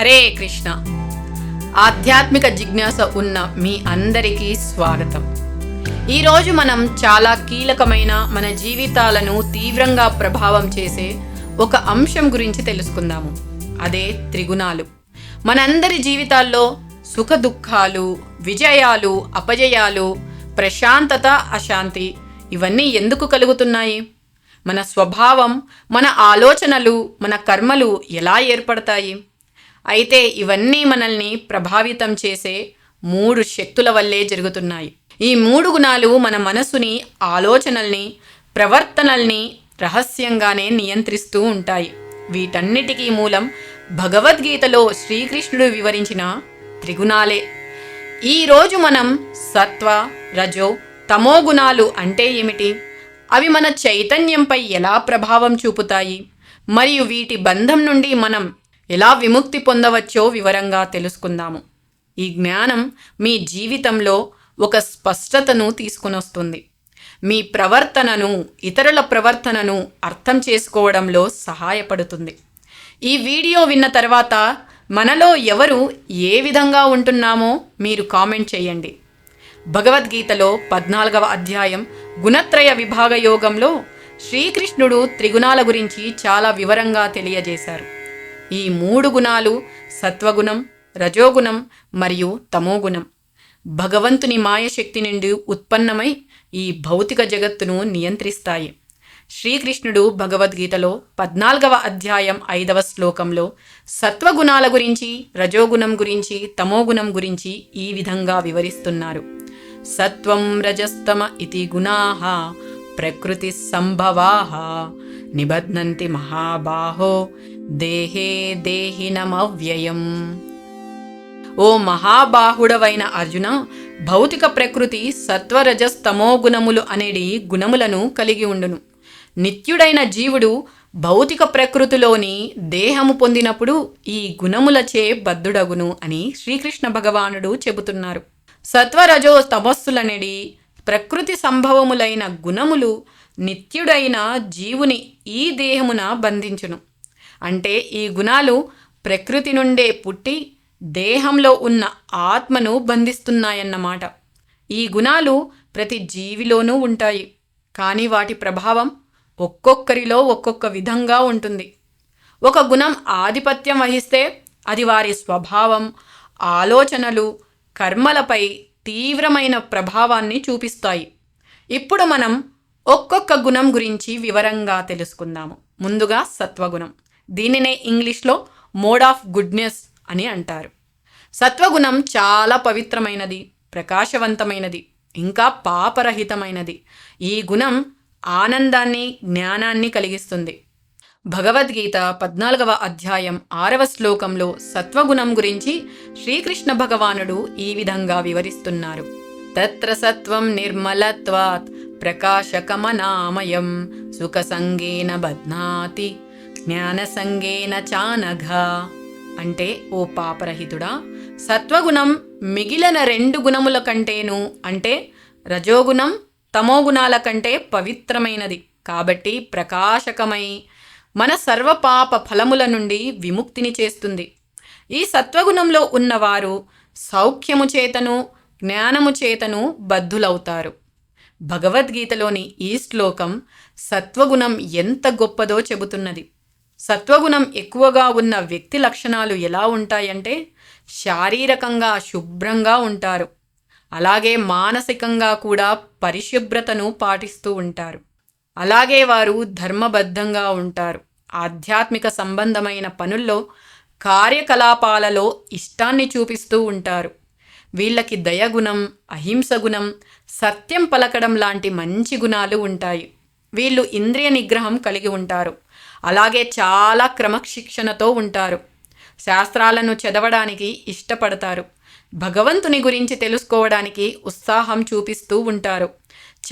హరే కృష్ణ. ఆధ్యాత్మిక జిజ్ఞాస ఉన్న మీ అందరికీ స్వాగతం. ఈరోజు మనం చాలా కీలకమైన మన జీవితాలను తీవ్రంగా ప్రభావం చేసే ఒక అంశం గురించి తెలుసుకుందాము. అదే త్రిగుణాలు. మనందరి జీవితాల్లో సుఖ దుఃఖాలు విజయాలు అపజయాలు ప్రశాంతత అశాంతి ఇవన్నీ ఎందుకు కలుగుతున్నాయి? మన స్వభావం మన ఆలోచనలు మన కర్మలు ఎలా ఏర్పడతాయి? అయితే ఇవన్నీ మనల్ని ప్రభావితం చేసే మూడు శక్తుల వల్లే జరుగుతున్నాయి. ఈ మూడు గుణాలు మన మనసుని ఆలోచనల్ని ప్రవర్తనల్ని రహస్యంగానే నియంత్రిస్తూ ఉంటాయి. వీటన్నిటికీ మూలం భగవద్గీతలో శ్రీకృష్ణుడు వివరించిన త్రిగుణాలే. ఈరోజు మనం సత్వ రజో తమో గుణాలు అంటే ఏమిటి? అవి మన చైతన్యంపై ఎలా ప్రభావం చూపుతాయి? మరియు వీటి బంధం నుండి మనం ఎలా విముక్తి పొందవచ్చో వివరంగా తెలుసుకుందాము. ఈ జ్ఞానం మీ జీవితంలో ఒక స్పష్టతను తీసుకునొస్తుంది. మీ ప్రవర్తనను ఇతరుల ప్రవర్తనను అర్థం చేసుకోవడంలో సహాయపడుతుంది. ఈ వీడియో విన్న తర్వాత మనలో ఎవరు ఏ విధంగా ఉంటున్నామో మీరు కామెంట్ చేయండి. భగవద్గీతలో పద్నాలుగవ అధ్యాయం గుణత్రయ విభాగ యోగంలో శ్రీకృష్ణుడు త్రిగుణాల గురించి చాలా వివరంగా తెలియజేశారు. ఈ మూడు గుణాలు సత్వగుణం రజోగుణం మరియు తమోగుణం. భగవంతుని మాయశక్తి నుండి ఉత్పన్నమై ఈ భౌతిక జగత్తును నియంత్రిస్తాయి. శ్రీకృష్ణుడు భగవద్గీతలో పద్నాలుగవ అధ్యాయం ఐదవ శ్లోకంలో సత్వగుణాల గురించి రజోగుణం గురించి తమోగుణం గురించి ఈ విధంగా వివరిస్తున్నారు. సత్వం రజస్తమ ఇతి గుణా ప్రకృతి సంభవా నిబధ్నంతి మహాబాహో దేహే దేహినమవ్యయం. ఓ మహాబాహుడవైన అర్జున భౌతిక ప్రకృతి సత్వరజస్తమో గుణములు అనేడి గుణములను కలిగి ఉండును. నిత్యుడైన జీవుడు భౌతిక ప్రకృతిలోని దేహము పొందినప్పుడు ఈ గుణములచే బద్ధుడగును అని శ్రీకృష్ణ భగవానుడు చెబుతున్నారు. సత్వరజో తమస్సులనేడి ప్రకృతి సంభవములైన గుణములు నిత్యుడైన జీవుని ఈ దేహమున బంధించును. అంటే ఈ గుణాలు ప్రకృతి నుండే పుట్టి దేహంలో ఉన్న ఆత్మను బంధిస్తున్నాయన్నమాట. ఈ గుణాలు ప్రతి జీవిలోనూ ఉంటాయి. కానీ వాటి ప్రభావం ఒక్కొక్కరిలో ఒక్కొక్క విధంగా ఉంటుంది. ఒక గుణం ఆధిపత్యం వహిస్తే అది వారి స్వభావం ఆలోచనలు కర్మలపై తీవ్రమైన ప్రభావాన్ని చూపిస్తాయి. ఇప్పుడు మనం ఒక్కొక్క గుణం గురించి వివరంగా తెలుసుకుందాము. ముందుగా సత్వగుణం. దీనినే ఇంగ్లీష్లో మోడ్ ఆఫ్ గుడ్నెస్ అని అంటారు. సత్వగుణం చాలా పవిత్రమైనది ప్రకాశవంతమైనది ఇంకా పాపరహితమైనది. ఈ గుణం ఆనందాన్ని జ్ఞానాన్ని కలిగిస్తుంది. భగవద్గీత పద్నాలుగవ అధ్యాయం ఆరవ శ్లోకంలో సత్వగుణం గురించి శ్రీకృష్ణ భగవానుడు ఈ విధంగా వివరిస్తున్నారు. తత్ర సత్వం నిర్మలత్వాత్ ప్రకాశకమనామయం సుఖసంగేన బధ్నాతి. జ్ఞానసంగేన చానఘ. అంటే ఓ పాపరహితుడా సత్వగుణం మిగిలిన రెండు గుణముల కంటేను అంటే రజోగుణం తమోగుణాల కంటే పవిత్రమైనది కాబట్టి ప్రకాశకమై మన సర్వపాప ఫలముల నుండి విముక్తిని చేస్తుంది. ఈ సత్వగుణంలో ఉన్నవారు సౌఖ్యము చేతను జ్ఞానము చేతను బద్ధులవుతారు. భగవద్గీతలోని ఈ శ్లోకం సత్వగుణం ఎంత గొప్పదో చెబుతున్నది. సత్వగుణం ఎక్కువగా ఉన్న వ్యక్తి లక్షణాలు ఎలా ఉంటాయంటే శారీరకంగా శుభ్రంగా ఉంటారు. అలాగే మానసికంగా కూడా పరిశుభ్రతను పాటిస్తూ ఉంటారు. అలాగే వారు ధర్మబద్ధంగా ఉంటారు. ఆధ్యాత్మిక సంబంధమైన పనుల్లో కార్యకలాపాలలో ఇష్టాన్ని చూపిస్తూ ఉంటారు. వీళ్ళకి దయగుణం అహింస గుణం సత్యం పలకడం లాంటి మంచి గుణాలు ఉంటాయి. వీళ్ళు ఇంద్రియ నిగ్రహం కలిగి ఉంటారు. అలాగే చాలా క్రమశిక్షణతో ఉంటారు. శాస్త్రాలను చదవడానికి ఇష్టపడతారు. భగవంతుని గురించి తెలుసుకోవడానికి ఉత్సాహం చూపిస్తూ ఉంటారు.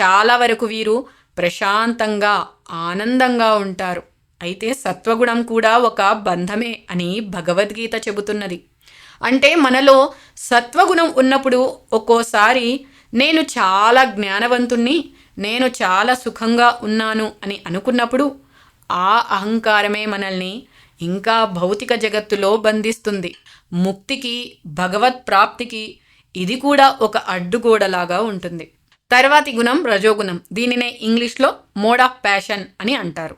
చాలా వరకు వీరు ప్రశాంతంగా ఆనందంగా ఉంటారు. అయితే సత్వగుణం కూడా ఒక బంధమే అని భగవద్గీత చెబుతున్నది. అంటే మనలో సత్వగుణం ఉన్నప్పుడు ఒక్కోసారి నేను చాలా జ్ఞానవంతుణ్ణి నేను చాలా సుఖంగా ఉన్నాను అని అనుకున్నప్పుడు ఆ అహంకారమే మనల్ని ఇంకా భౌతిక జగత్తులో బంధిస్తుంది. ముక్తికి భగవత్ ప్రాప్తికి ఇది కూడా ఒక అడ్డుగోడలాగా ఉంటుంది. తర్వాతి గుణం రజోగుణం. దీనినే ఇంగ్లీష్లో మోడ్ ఆఫ్ ప్యాషన్ అని అంటారు.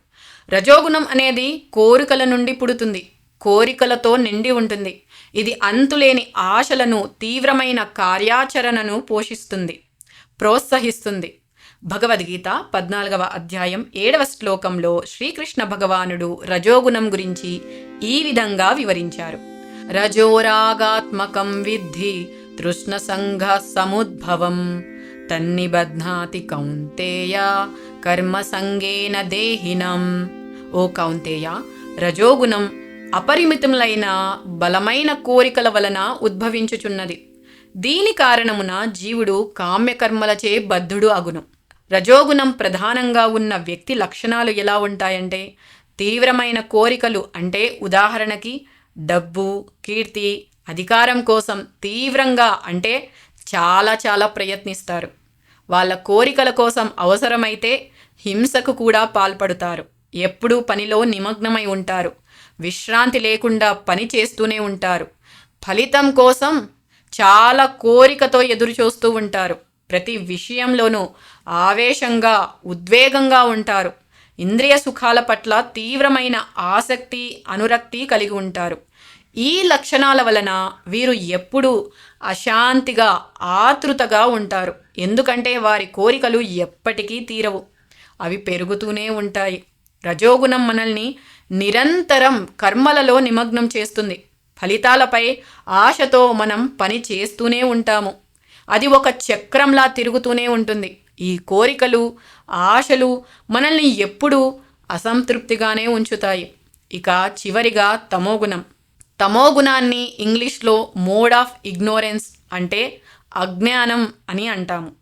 రజోగుణం అనేది కోరికల నుండి పుడుతుంది. కోరికలతో నిండి ఉంటుంది. ఇది అంతులేని ఆశలను తీవ్రమైన కార్యాచరణను పోషిస్తుంది. ప్రోత్సహిస్తుంది. భగవద్గీత పద్నాలుగవ అధ్యాయం ఏడవ శ్లోకంలో శ్రీకృష్ణ భగవానుడు రజోగుణం గురించి ఈ విధంగా వివరించారు. రజోరాగాత్మకం విద్ధి తృష్ణ సంఘ సముద్భవం తన్నిబధ్నాతి కౌంతేయ కర్మ సంగేన దేహినం. ఓ కౌంతేయ రజోగుణం అపరిమితములైన బలమైన కోరికల వలన ఉద్భవించుచున్నది. దీని కారణమున జీవుడు కామ్యకర్మలచే బద్ధుడు అగును. రజోగుణం ప్రధానంగా ఉన్న వ్యక్తి లక్షణాలు ఎలా ఉంటాయంటే తీవ్రమైన కోరికలు అంటే ఉదాహరణకి డబ్బు కీర్తి అధికారం కోసం తీవ్రంగా అంటే చాలా చాలా ప్రయత్నిస్తారు. వాళ్ళ కోరికల కోసం అవసరమైతే హింసకు కూడా పాల్పడుతారు. ఎప్పుడూ పనిలో నిమగ్నమై ఉంటారు. విశ్రాంతి లేకుండా పని చేస్తూనే ఉంటారు. ఫలితం కోసం చాలా కోరికతో ఎదురు చూస్తూ ఉంటారు. ప్రతి విషయంలోనూ ఆవేశంగా ఉద్వేగంగా ఉంటారు. ఇంద్రియ సుఖాల పట్ల తీవ్రమైన ఆసక్తి అనురక్తి కలిగి ఉంటారు. ఈ లక్షణాల వలన వీరు ఎప్పుడూ అశాంతిగా ఆతృతగా ఉంటారు. ఎందుకంటే వారి కోరికలు ఎప్పటికీ తీరవు. అవి పెరుగుతూనే ఉంటాయి. రజోగుణం మనల్ని నిరంతరం కర్మలలో నిమగ్నం చేస్తుంది. ఫలితాలపై ఆశతో మనం పని చేస్తూనే ఉంటాము. అది ఒక చక్రంలా తిరుగుతూనే ఉంటుంది. ఈ కోరికలు ఆశలు మనల్ని ఎప్పుడూ అసంతృప్తిగానే ఉంచుతాయి. ఇక చివరిగా తమోగుణం తమోగుణాన్ని ఇంగ్లీష్లో మోడ్ ఆఫ్ ఇగ్నోరెన్స్ అంటే అజ్ఞానం అని అంటాము.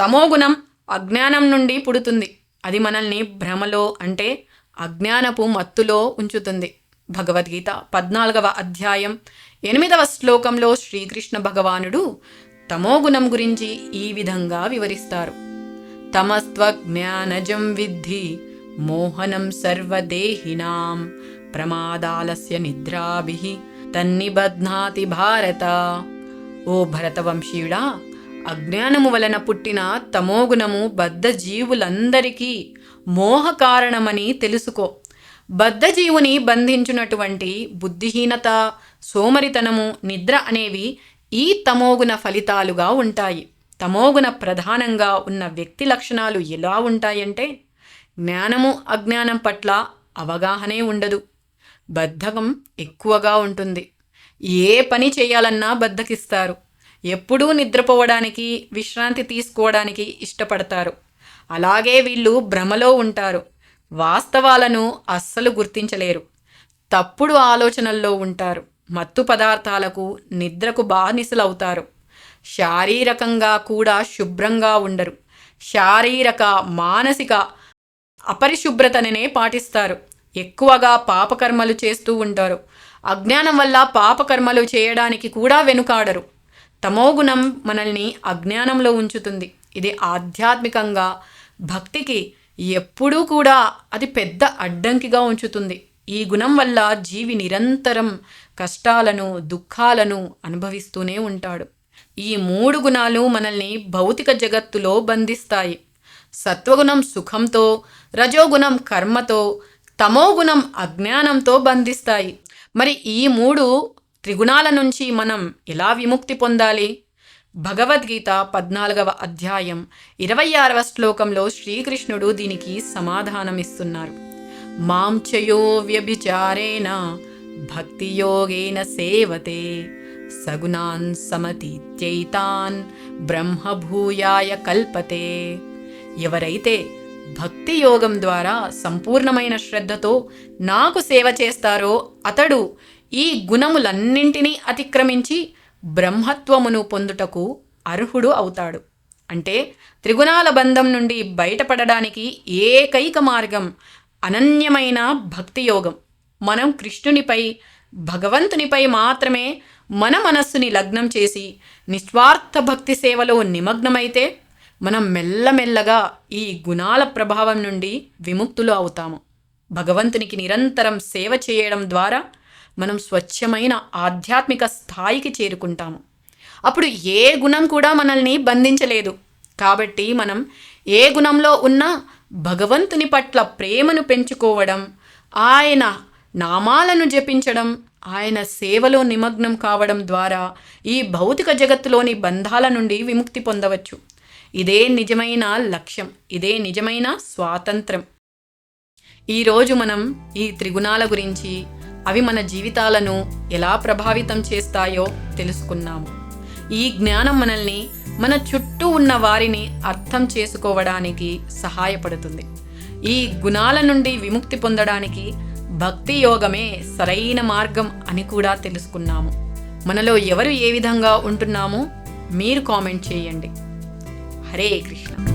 తమోగుణం అజ్ఞానం నుండి పుడుతుంది. అది మనల్ని భ్రమలో అంటే అజ్ఞానపు మత్తులో ఉంచుతుంది. భగవద్గీత పద్నాలుగవ అధ్యాయం ఎనిమిదవ శ్లోకంలో శ్రీకృష్ణ భగవానుడు తమోగుణం గురించి ఈ విధంగా వివరిస్తారు. తమస్త్వజ్ఞానజం విద్ధి మోహనం సర్వదేహినాం ప్రమాదాలస్య నిద్రాభి తన్నిబధ్నాతి భారత ఓ భరతవంశీయుడా అజ్ఞానము వలన పుట్టిన తమోగుణము బద్ధ జీవులందరికీ మోహ కారణమని తెలుసుకో. బద్ధజీవుని బంధించినటువంటి బుద్ధిహీనత సోమరితనము నిద్ర అనేవి ఈ తమోగుణ ఫలితాలుగా ఉంటాయి. తమోగుణ ప్రధానంగా ఉన్న వ్యక్తి లక్షణాలు ఎలా ఉంటాయంటే జ్ఞానము అజ్ఞానం పట్ల అవగాహనే ఉండదు. బద్ధకం ఎక్కువగా ఉంటుంది. ఏ పని చేయాలన్నా బద్ధకిస్తారు ఎప్పుడూ నిద్రపోవడానికి విశ్రాంతి తీసుకోవడానికి ఇష్టపడతారు. అలాగే వీళ్ళు భ్రమలో ఉంటారు. వాస్తవాలను అస్సలు గుర్తించలేరు. తప్పుడు ఆలోచనల్లో ఉంటారు. మత్తు పదార్థాలకు నిద్రకు బానిసలవుతారు. శారీరకంగా కూడా శుభ్రంగా ఉండరు. శారీరక మానసిక అపరిశుభ్రతనే పాటిస్తారు. ఎక్కువగా పాపకర్మలు చేస్తూ ఉంటారు. అజ్ఞానం వల్ల పాపకర్మలు చేయడానికి కూడా వెనుకాడరు. తమోగుణం మనల్ని అజ్ఞానంలో ఉంచుతుంది. ఇది ఆధ్యాత్మికంగా భక్తికి ఎప్పుడూ కూడా అది పెద్ద అడ్డంకిగా ఉంచుతుంది. ఈ గుణం వల్ల జీవి నిరంతరం కష్టాలను దుఃఖాలను అనుభవిస్తూనే ఉంటాడు. ఈ మూడు గుణాలు మనల్ని భౌతిక జగత్తులో బంధిస్తాయి. సత్వగుణం సుఖంతో రజోగుణం కర్మతో తమోగుణం అజ్ఞానంతో బంధిస్తాయి. మరి ఈ మూడు త్రిగుణాల నుంచి మనం ఎలా విముక్తి పొందాలి? భగవద్గీత పద్నాలుగవ అధ్యాయం ఇరవై ఆరవ శ్లోకంలో శ్రీకృష్ణుడు దీనికి సమాధానమిస్తున్నారు మాం చయో వ్యభిచారేణ భక్తియోగేన సేవతే. సగుణాన్ సమతీత్యైతాన్ బ్రహ్మభూయాయ కల్పతే ఎవరైతే భక్తి యోగం ద్వారా సంపూర్ణమైన శ్రద్ధతో నాకు సేవ చేస్తారో అతడు ఈ గుణములన్నింటినీ అతిక్రమించి బ్రహ్మత్వమును పొందుటకు అర్హుడు అవుతాడు. అంటే త్రిగుణాల బంధం నుండి బయటపడడానికి ఏకైక మార్గం అనన్యమైన భక్తి యోగం మనం కృష్ణునిపై భగవంతునిపై మాత్రమే మన మనస్సుని లగ్నం చేసి నిస్వార్థ భక్తి సేవలో నిమగ్నమైతే మనం మెల్లమెల్లగా ఈ గుణాల ప్రభావం నుండి విముక్తులు అవుతాము. భగవంతునికి నిరంతరం సేవ చేయడం ద్వారా మనం స్వచ్ఛమైన ఆధ్యాత్మిక స్థాయికి చేరుకుంటాము. అప్పుడు ఏ గుణం కూడా మనల్ని బంధించలేదు. కాబట్టి మనం ఏ గుణంలో ఉన్నా భగవంతుని పట్ల ప్రేమను పెంచుకోవడం ఆయన నామాలను జపించడం ఆయన సేవలో నిమగ్నం కావడం ద్వారా ఈ భౌతిక జగత్తులోని బంధాల నుండి విముక్తి పొందవచ్చు. ఇదే నిజమైన లక్ష్యం. ఇదే నిజమైన స్వాతంత్రం. ఈరోజు మనం ఈ త్రిగుణాల గురించి అవి మన జీవితాలను ఎలా ప్రభావితం చేస్తాయో తెలుసుకున్నాము. ఈ జ్ఞానం మనల్ని మన చుట్టూ ఉన్న వారిని అర్థం చేసుకోవడానికి సహాయపడుతుంది. ఈ గుణాల నుండి విముక్తి పొందడానికి భక్తి యోగమే సరైన మార్గం అని కూడా తెలుసుకున్నాము. మనలో ఎవరు ఏ విధంగా ఉంటున్నామో మీరు కామెంట్ చేయండి. హరే కృష్ణ.